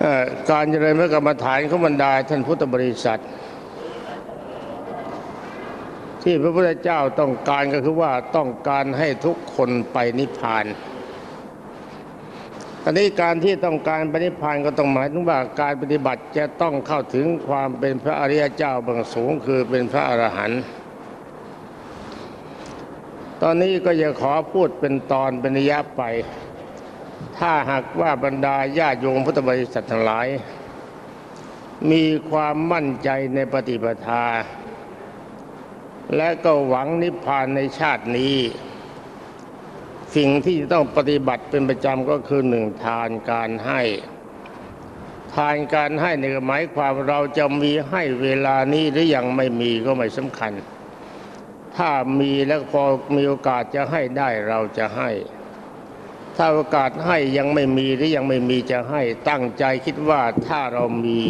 เอ่อการเจริญพระกรรมฐานของบรรดาท่านพุทธบริษัท ที่พระพุทธเจ้าต้องการก็คือว่าต้องการให้ทุกคนไปนิพพานอันนี้การที่ต้องการไปนิพพานก็ต้องหมายถึงว่าการปฏิบัติจะต้องเข้าถึงความเป็นพระอริยเจ้าเบื้องสูงคือเป็นพระอรหันต์ตอนนี้ก็จะขอพูดเป็นตอนเป็นนิยะไป ถ้าหากว่าบรรดาญาโยมพุทธบริษัททั้งหลาย มีความมั่นใจในปฏิปทา และก็หวังนิพพานในชาตินี้ สิ่งที่ต้องปฏิบัติเป็นประจำก็คือหนึ่งทานการให้ ทานการให้ในหมายความเราจะมีให้เวลานี้หรือยังไม่มีก็ไม่สำคัญ ถ้ามีแล้วพอมีโอกาสจะให้ได้เราจะให้ ถ้าโอกาสให้ยังไม่มีหรือยังไม่มีจะให้ตั้งใจคิดว่าถ้าเรามี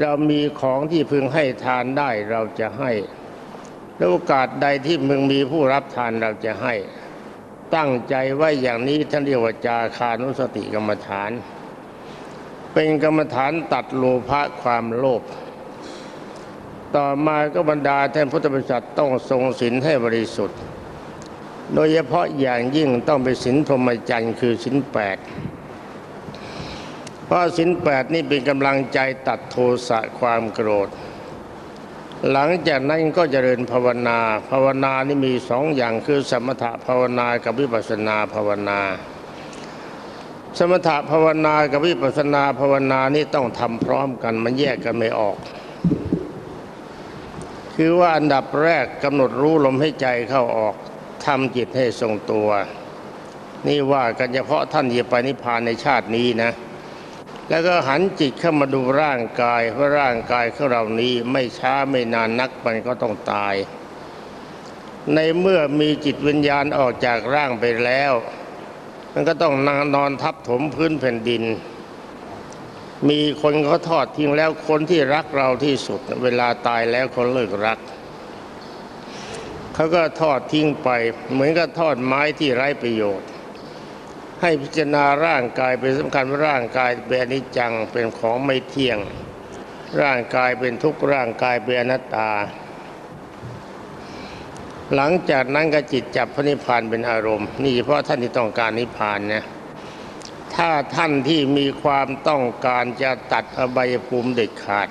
เรามีของที่พึงให้ทานได้เราจะให้แล้วโอกาสใดที่มึงมีผู้รับทานเราจะให้ ตั้งใจไว้อย่างนี้ท่านเรียกว่าจาคานุสติกรรมฐาน เป็นกรรมฐานตัดโลภะความโลภต่อมาก็บรรดาท่านพุทธบริษัทต้องทรงศีลให้บริสุทธิ์ โดยเฉพาะอย่างยิ่งต้องเป็นศีลพรหมจรรย์คือศีลแปดเพราะศีลแปดนี่เป็นกำลังใจตัดโทสะความโกรธ หลังจากนั้นก็เจริญภาวนา ภาวนานี่มีสองอย่างคือสมถะภาวนากับวิปัสนาภาวนา สมถะภาวนากับวิปัสนาภาวนานี่ต้องทำพร้อมกันมันแยกกันไม่ออกคือว่าอันดับแรกกำหนดรู้ลมให้ใจเข้าออก ทำจิตให้ทรงตัว นี่ว่ากันเฉพาะท่านจะไปนิพพานในชาตินี้นะ แล้วก็หันจิตเข้ามาดูร่างกายว่าร่างกายของเรานี้ไม่ช้าไม่นานนักมันก็ต้องตาย ในเมื่อมีจิตวิญญาณออกจากร่างไปแล้ว มันก็ต้องนนอนทับถมพื้นแผ่นดิน มีคนเขาทอดทิ้งแล้วคนที่รักเราที่สุด เวลาตายแล้วเขาเลิกรัก เขาก็ทอดทิ้งไป เหมือนกับทอดไม้ที่ไร้ประโยชน์ ให้พิจารณาร่างกายเป็นสำคัญว่าร่างกายเป็นอนิจจังเป็นของไม่เที่ยง ร่างกายเป็นทุกข์ร่างกายเป็นอนัตตา หลังจากนั้นก็จิตจับพระนิพพานเป็นอารมณ์ นี่เฉพาะท่านที่ต้องการนิพพานนะถ้าท่านที่มีความต้องการจะตัดอบายภูมิเด็ดขาด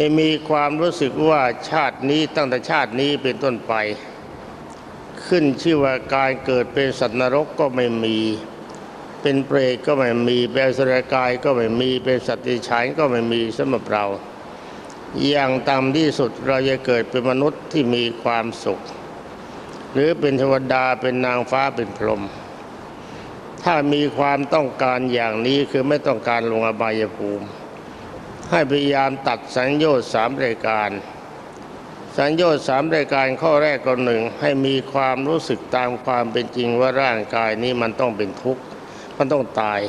ให้มีความรู้สึกว่าชาตินี้ตั้งแต่ชาตินี้เป็นต้นไป ขึ้นชื่อว่าการเกิดเป็นสัตว์นรกก็ไม่มี เป็นเปรตก็ไม่มีเป็นสรกายก็ไม่มีเป็นสัตว์ดิฉันก็ไม่มีสำหรับเรา อย่างต่ำที่สุดเราจะเกิดเป็นมนุษย์ที่มีความสุข หรือเป็นเทวดาเป็นนางฟ้าเป็นพรหมถ้ามีความต้องการอย่างนี้คือไม่ต้องการลงอบายภูมิ ให้พยายามตัดสัญญาสามรายการ สัญญาสามรายการข้อแรกก็หนึ่งให้มีความรู้สึกตามความเป็นจริงว่าร่างกายนี้มันต้องเป็นทุกข์มันต้องตาย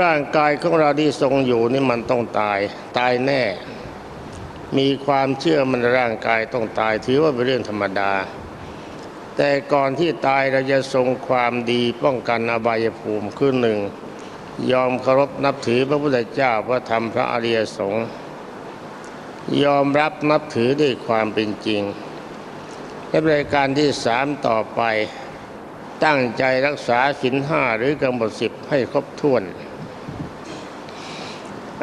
ร่างกายของเราที่ทรงอยู่นี่มันต้องตาย ตายแน่ มีความเชื่อมันร่างกายต้องตายถือว่าเป็นเรื่องธรรมดา แต่ก่อนที่ตายเราจะทรงความดีป้องกันอบายภูมิคือหนึ่ง ยอมเคารพนับถือพระพุทธเจ้าพระธรรมพระอริยสงฆ์ยอมรับนับถือด้วยความเป็นจริงและรายการที่สามต่อไป ตั้งใจรักษาศีลห้าหรือกำหนดสิบให้ครบถ้วน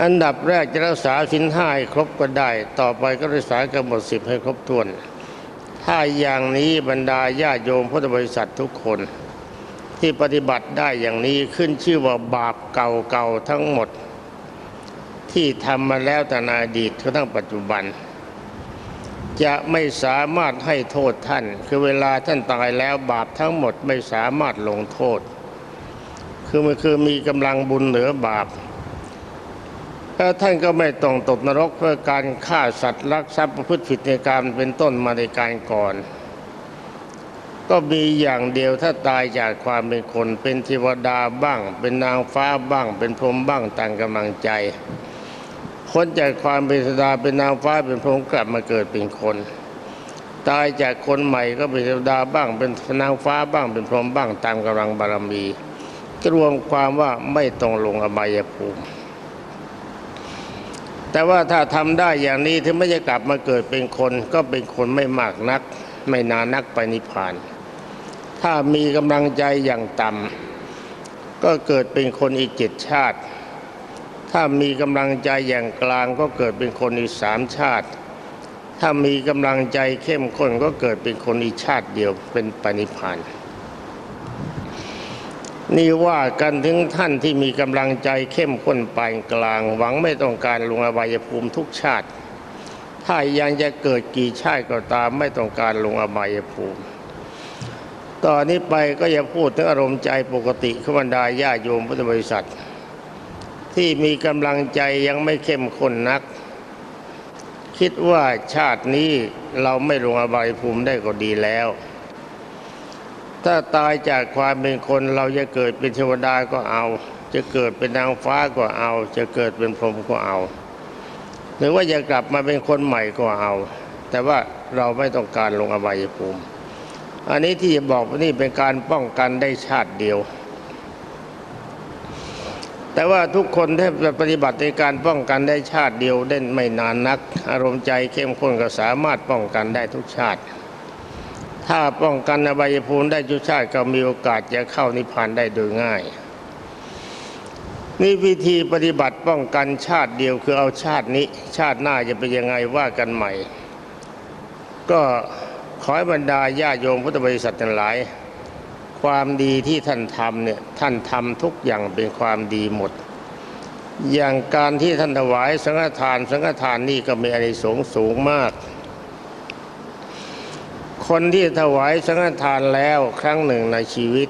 อันดับแรกจะรักษาศีลห้าให้ครบก็ได้ ต่อไปก็รักษากำหนดสิบให้ครบถ้วน ถ้าอย่างนี้บรรดาญาโยมพุทธบริษัททุกคน ที่ปฏิบัติได้อย่างนี้ขึ้นชื่อว่าบาปเก่าๆทั้งหมด ที่ทำมาแล้วแต่ในอดีตกระทั่งปัจจุบัน จะไม่สามารถให้โทษท่าน คือเวลาท่านตายแล้วบาปทั้งหมดไม่สามารถลงโทษ คือมันคือมีกำลังบุญเหนือบาปแล้วท่านก็ไม่ต้องตกนรกเพื่อการฆ่าสัตว์ลักทรัพย์ประพฤติผิดในการเป็นต้นมาในการก่อน ก็มีอย่างเดียวถ้าตายจากความเป็นคน เป็นเทวดาบ้าง เป็นนางฟ้าบ้าง เป็นพรหมบ้างต่างกำลังใจพ้นจากความเป็นเทวดาเป็นนางฟ้าเป็นพรหมกลับมาเกิดเป็นคน ตายจากคนใหม่ก็เป็นเทวดาบ้าง เป็นนางฟ้าบ้าง เป็นพรหมบ้างตามกำลังบารมีรวมความว่าไม่ต้องลงอบายภูมิ แต่ว่าถ้าทำได้อย่างนี้ถึงไม่จะกลับมาเกิดเป็นคน ก็เป็นคนไม่มากนัก ไม่นานนักไปนิพพาน ถ้ามีกำลังใจอย่างต่ำก็เกิดเป็นคนอีกเจ็ดชาติ ถ้ามีกำลังใจอย่างกลางก็เกิดเป็นคนอีกสามชาติ ถ้ามีกำลังใจเข้มข้นก็เกิดเป็นคนอีกชาติเดียวเป็นปณิพานนี่ว่ากันถึงท่านที่มีกำลังใจเข้มข้นปานกลาง หวังไม่ต้องการลงอบายภูมิทุกชาติ ถ้ายังจะเกิดกี่ชาติก็ตามไม่ต้องการลงอบายภูมิ ต่อนนี้ไปก็อย่าพูดถึงอารมณ์ใจปกติขบรรดาญาโยมพุทธบริษัท ที่มีกำลังใจยังไม่เข้มข้นนัก คิดว่าชาตินี้เราไม่ลงอบายภูมิได้ก็ดีแล้ว ถ้าตายจากความเป็นคนเราจะเกิดเป็นเทวดาก็เอา จะเกิดเป็นนางฟ้าก็เอา จะเกิดเป็นพรหมก็เอา หรือว่าจะกลับมาเป็นคนใหม่ก็เอา แต่ว่าเราไม่ต้องการลงอบายภูมิ อันนี้ที่จะบอกว่านี่เป็นการป้องกันได้ชาติเดียว แต่ว่าทุกคนที่ปฏิบัติในการป้องกันได้ชาติเดียวได้ไม่นานนัก อารมณ์ใจเข้มข้นก็สามารถป้องกันได้ทุกชาติ ถ้าป้องกันอบายภูมิได้ทุกชาติก็มีโอกาสจะเข้านิพพานได้โดยง่ายนี่วิธีปฏิบัติป้องกันชาติเดียวคือเอาชาตินี้ ชาติหน้าจะเป็นยังไงว่ากันใหม่ ก็ ขอให้บรรดาญาโยมพุทธบริษัททั้งหลาย ความดีที่ท่านทำเนี่ยท่านทำทุกอย่างเป็นความดีหมด อย่างการที่ท่านถวายสังฆทาน สังฆทานนี่ก็มีอานิสงส์สูงมาก คนที่ถวายสังฆทานแล้วครั้งหนึ่งในชีวิต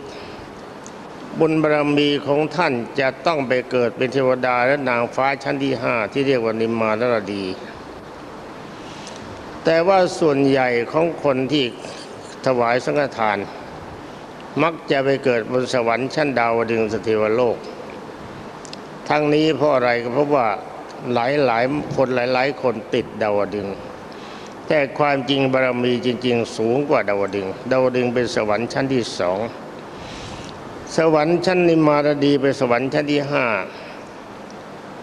บุญบารมีของท่านจะต้องไปเกิดเป็นเทวดาและนางฟ้าชั้นที่ห้าที่เรียกว่านิมมานรดี แต่ว่าส่วนใหญ่ของคนที่ถวายสังฆทาน มักจะไปเกิดบนสวรรค์ชั้นดาวดึงสเทวโลก ทั้งนี้เพราะอะไรก็เพราะว่าหลายหลายคนหลาย ๆ คนติดดาวดึง แต่ความจริงบารมีจริง ๆ สูงกว่าดาวดึง ดาวดึงเป็นสวรรค์ชั้นที่สองสวรรค์ชั้นนิมมารดีเป็นสวรรค์ชั้นที่ห้า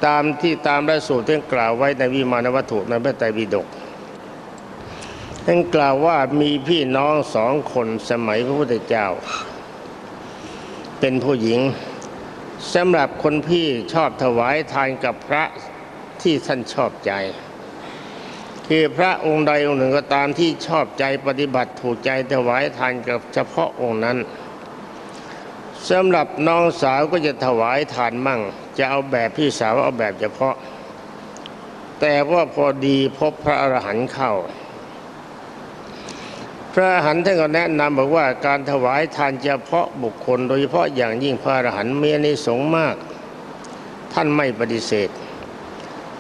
ตามที่ตามพระสูตรที่กล่าวไว้ในวิมานวัตถุในพระไตรปิฎก ท่านกล่าวว่ามีพี่น้องสองคนสมัยพระพุทธเจ้า เป็นผู้หญิงสำหรับคนพี่ชอบถวายทานกับพระที่ท่านชอบใจ คือพระองค์ใดองค์หนึ่งก็ตามที่ชอบใจปฏิบัติถูกใจถวายทานกับเฉพาะองค์นั้นสำหรับน้องสาวก็จะถวายทานมั่ง จะเอาแบบพี่สาวเอาแบบเฉพาะ แต่ว่าพอดีพบพระอรหันต์เข้า พระอรหันต์ท่านก็แนะนำบอกว่าการถวายทานเฉพาะบุคคล โดยเฉพาะอย่างยิ่งพระอรหันต์มีอนิสงส์มาก ท่านไม่ปฏิเสธ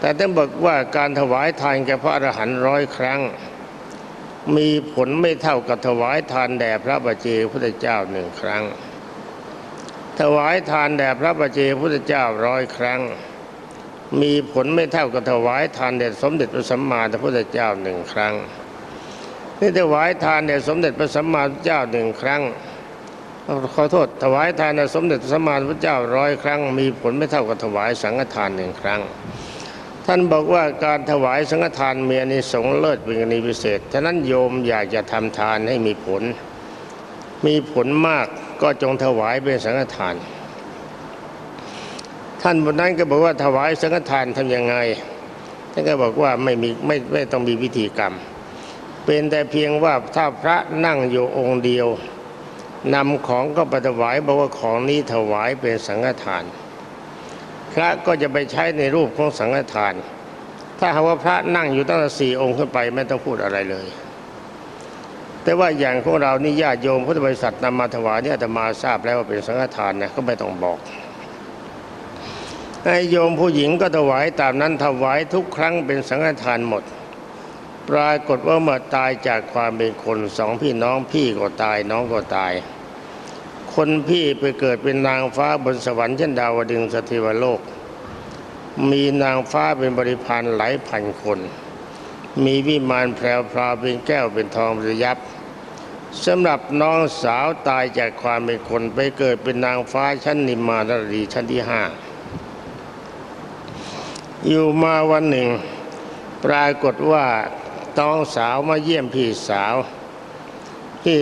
แต่ท่านบอกว่าการถวายทานแก่พระอรหันต์ร้อยครั้ง มีผลไม่เท่ากับถวายทานแด่พระบัจเจพุทธเจ้าหนึ่งครั้ง ถวายทานแด่พระบัจเจพุทธเจ้าร้อยครั้ง มีผลไม่เท่ากับถวายทานแด่สมเด็จพระสัมมาสัมพุทธเจ้าหนึ่งครั้ง นี่ถวายทานแด่สมเด็จพระสัมมาสัมพุทธเจ้าหนึ่งครั้งขอโทษถวายทานแด่สมเด็จพระสัมมาสัมพุทธเจ้าร้อยครั้ง มีผลไม่เท่ากับถวายสังฆทานหนึ่งครั้ง ท่านบอกว่าการถวายสังฆทานมีอานิสงส์เลิศเป็นกรณีพิเศษฉะนั้นโยมอยากจะทำทานให้มีผล มีผลมากก็จงถวายเป็นสังฆทาน ท่านบนนั้นก็บอกว่าถวายสังฆทานทำยังไงท่านก็บอกว่าไม่มีไม่ไม่ต้องมีวิธีกรรม เป็นแต่เพียงว่าถ้าพระนั่งอยู่องค์เดียวนำของก็ไปถวายบอกว่าของนี้ถวายเป็นสังฆทาน พระก็จะไปใช้ในรูปของสังฆทาน ถ้าหากว่าพระนั่งอยู่ตั้งแต่สี่องค์ขึ้นไปไม่ต้องพูดอะไรเลย แต่ว่าอย่างของเรานี่ญาติโยมพุทธบริษัทนำมาถวายนี่อาตมาทราบแล้วว่าเป็นสังฆทานนะก็ไม่ต้องบอกไอ้โยมผู้หญิงก็ถวายตามนั้นถวายทุกครั้งเป็นสังฆทานหมด ปรากฏว่าเมื่อตายจากความเป็นคนสองพี่น้องพี่ก็ตายน้องก็ตาย คนพี่ไปเกิดเป็นนางฟ้าบนสวรรค์ชั้นดาวดึงสถิวโลก มีนางฟ้าเป็นบริพารหลายพันคน มีวิมานแพรวพราวเป็นแก้วเป็นทองระยับสำหรับน้องสาวตายจากความเป็นคนไปเกิดเป็นนางฟ้าชั้นนิมมานรดีชั้นที่ห้าอยู่มาวันหนึ่ง ปรากฏว่า น้องสาวมาเยี่ยมพี่สาวที่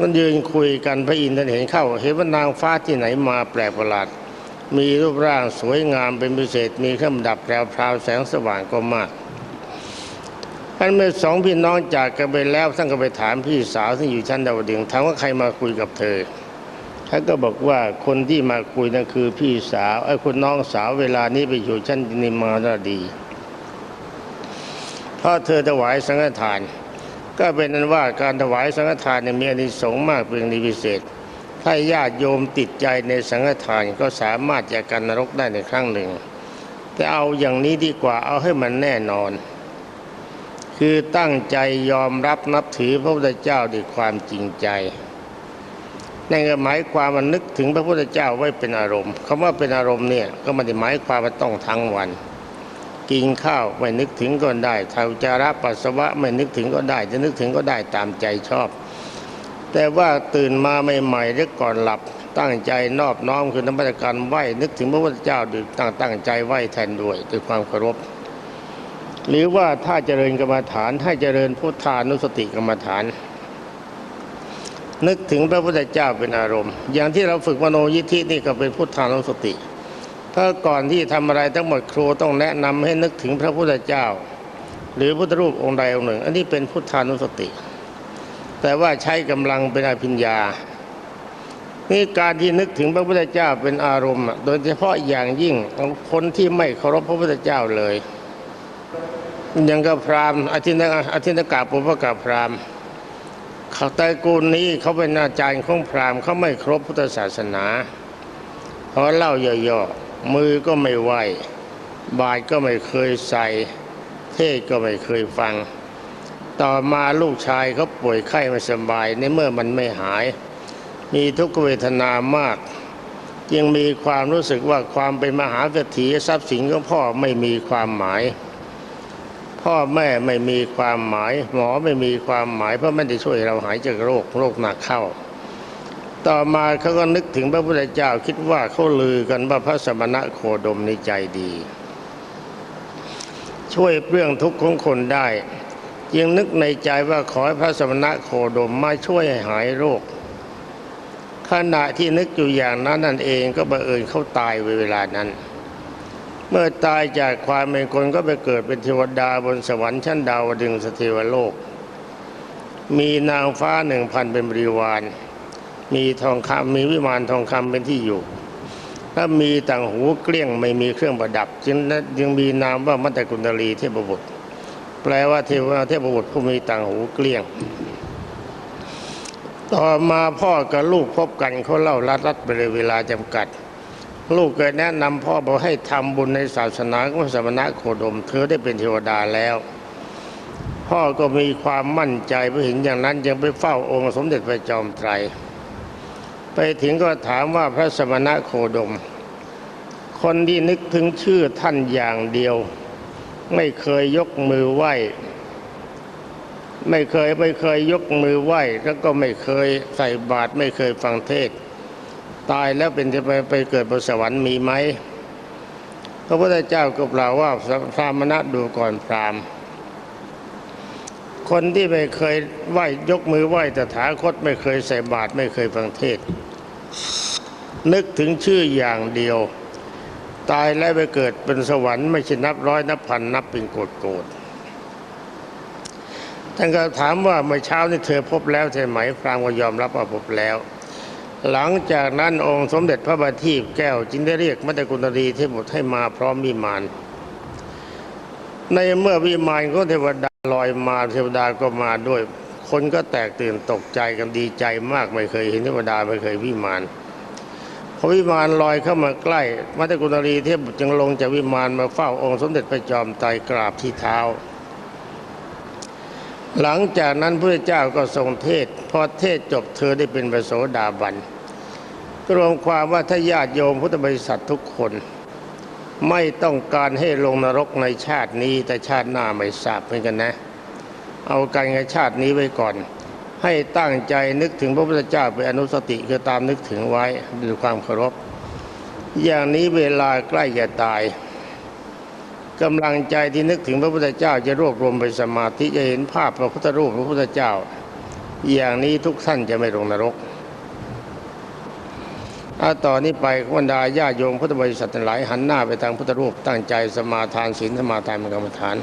มันยืนคุยกันพระอินทร์ท่านเห็นเข้า เห็นว่านางฟ้าที่ไหนมาแปลกประหลาด มีรูปร่างสวยงามเป็นพิเศษมีเครื่องดับแพรวพราวแสงสว่างก็มากท่านเมื่อสองพี่น้องจากกันไปแล้วท่านก็ไปถามพี่สาวที่อยู่ชั้นดาวดึงถามว่าใครมาคุยกับเธอท่านก็บอกว่าคนที่มาคุยนั่นคือพี่สาวไอ้คนน้องสาวเวลานี้ไปอยู่ชั้นนิมมานรดี เพราะเธอถวายสังฆทาน ก็เป็นนั้นว่าการถวายสังฆทานเนี่ยมีอานิสงส์มากเป็นนิพิเศษ ถ้าญาติโยมติดใจในสังฆทานก็สามารถจะกันนรกได้ในครั้งหนึ่ง แต่เอาอย่างนี้ดีกว่าเอาให้มันแน่นอน คือตั้งใจยอมรับนับถือพระพุทธเจ้าด้วยความจริงใจนั่นก็หมายความว่านึกถึงพระพุทธเจ้าไว้เป็นอารมณ์คำว่าเป็นอารมณ์เนี่ยก็ไม่ได้หมายความว่าต้องทั้งวัน กินข้าวไม่นึกถึงก็ได้ทาจาระปัสสาวะไม่นึกถึงก็ได้ จะนึกถึงก็ได้ตามใจชอบ แต่ว่าตื่นมาใหม่ๆหรือก่อนหลับตั้งใจนอบน้อมคือนมัสการไหว้นึกถึงพระพุทธเจ้าด้วยตั้งตั้งใจไหว้แทนด้วยด้วยความเคารพ หรือว่าถ้าเจริญกรรมฐานให้เจริญพุทธานุสติกรรมฐาน นึกถึงพระพุทธเจ้าเป็นอารมณ์ อย่างที่เราฝึกมโนยิทธินี่ก็เป็นพุทธานุสติ ถ้าก่อนที่ทำอะไรทั้งหมดครูต้องแนะนำให้นึกถึงพระพุทธเจ้า หรือพุทธรูปองค์ใดองค์หนึ่ง อันนี้เป็นพุทธานุสติ แต่ว่าใช้กำลังเป็นอภิญญานี่การที่นึกถึงพระพุทธเจ้าเป็นอารมณ์ โดยเฉพาะอย่างยิ่งของคนที่ไม่เคารพพระพุทธเจ้าเลยย่างกับพราหมณ์อธินอธินกาปุพกาพราหมณ์เขาตระกูลนี้เขาเป็นอาจารย์ของพราหมณ์เขาไม่ครพพุทธศาสนาเพอเล่าย่อๆ มือก็ไม่ไหวบาทก็ไม่เคยใส่ เทศก็ไม่เคยฟัง ต่อมาลูกชายเขาป่วยไข้ไม่สบายในเมื่อมันไม่หาย มีทุกขเวทนามาก ยังมีความรู้สึกว่าความเป็นมหาเศรษฐีทรัพย์สินของพ่อไม่มีความหมาย พ่อแม่ไม่มีความหมาย หมอไม่มีความหมายเพราะไม่ได้ช่วยเราหายจากโรคโรคหนักเข้า ต่อมาเขาก็นึกถึงพระพุทธเจ้าคิดว่าเขาลือกันว่าพระสมณะโคดมในใจดี ช่วยเรื่องทุกข์ของคนได้ จึงนึกในใจว่าขอให้พระสมณะโคดมมาช่วยให้หายโรค ขณะที่นึกอยู่อย่างนั้นนั่นเองก็บังเอิญเขาตายเวลานั้น เมื่อตายจากความเป็นคนก็ไปเกิดเป็นเทวดาบนสวรรค์ชั้นดาวดึงสเทวโลก มีนางฟ้าหนึ่งพันเป็นบริวาร มีทองคำมีวิมานทองคำเป็นที่อยู่ถ้ามีต่างหูเกลี้ยงไม่มีเครื่องประดับ จึงจึงมีนามว่ามัตตกุณฑลีเทพบุตร แปลว่าเทวเทพบุตรผู้มีต่างหูเกลี้ยง ต่อมาพ่อกับลูกพบกันเขาเล่ารัดรัดไปเลยเวลาจำกัด ลูกก็แนะนำพ่อบอกให้ทำบุญในศาสนาของสมณะโคดม เธอได้เป็นเทวดาแล้ว พ่อก็มีความมั่นใจเพราะเห็นอย่างนั้นยังไปเฝ้าองค์สมเด็จพระจอมไตร ไปถึงก็ถามว่าพระสมณะโคดม คนที่นึกถึงชื่อท่านอย่างเดียว ไม่เคยยกมือไหว้ ไม่เคยไม่เคยยกมือไหว้แล้วก็ไม่เคยใส่บาตรไม่เคยฟังเทศ ตายแล้วเป็นจะไปไปเกิดบนสวรรค์มีไหมพระพุทธเจ้าก็กล่าวว่าพรามณะดูก่อนพรามคนที่ไม่เคยไหว้ยกมือไหว้ตถาคตไม่เคยใส่บาตรไม่เคยฟังเทศ นึกถึงชื่ออย่างเดียว ตายแล้วไปเกิดเป็นสวรรค์ไม่ใช่นับร้อยนับพันนับเป็นโกดโกดท่านก็ถามว่าเมื่อเช้านี่เธอพบแล้วใช่ไหมพรามก็ยอมรับว่าพบแล้ว หลังจากนั้นองค์สมเด็จพระบัณฑิตแก้วจึงได้เรียกมัตตกุณรีเทพบุตรให้มาพร้อมวิมาน ในเมื่อวิมานก็เทวดาลอยมาเทวดาก็มาด้วย คนก็แตกตื่นตกใจกันดีใจมากไม่เคยเห็นเทวดาไม่เคยวิมานพอวิมานลอยเข้ามาใกล้มัตตกุณรีเทพบุตรจึงลงจากวิมานมาเฝ้าองค์สมเด็จพระจอมไตรกราบที่เท้า หลังจากนั้นพระเจ้าก็ทรงเทศพอเทศจบเธอได้เป็นพระโสดาบันรวมความว่าถ้าญาติโยมพุทธบริษัททุกคน ไม่ต้องการให้ลงนรกในชาตินี้แต่ชาติหน้าไม่ทราบเหมือนกันนะ เอาการในชาตินี้ไว้ก่อน ให้ตั้งใจนึกถึงพระพุทธเจ้าเป็นอนุสติคือตามนึกถึงไว้ด้วยความเคารพ อย่างนี้เวลาใกล้จะตายกำลังใจที่นึกถึงพระพุทธเจ้าจะรวบรวมเป็นสมาธิจะเห็นภาพพระพุทธรูปพระพุทธเจ้า อย่างนี้ทุกท่านจะไม่ลงนรกอาต่อนนี้ไปบรรดาญาโยมพุทธบริษัทหลายหันหน้าไปทางพุทธรูปตั้งใจสมาทานศีลสมาทานกรรมฐาน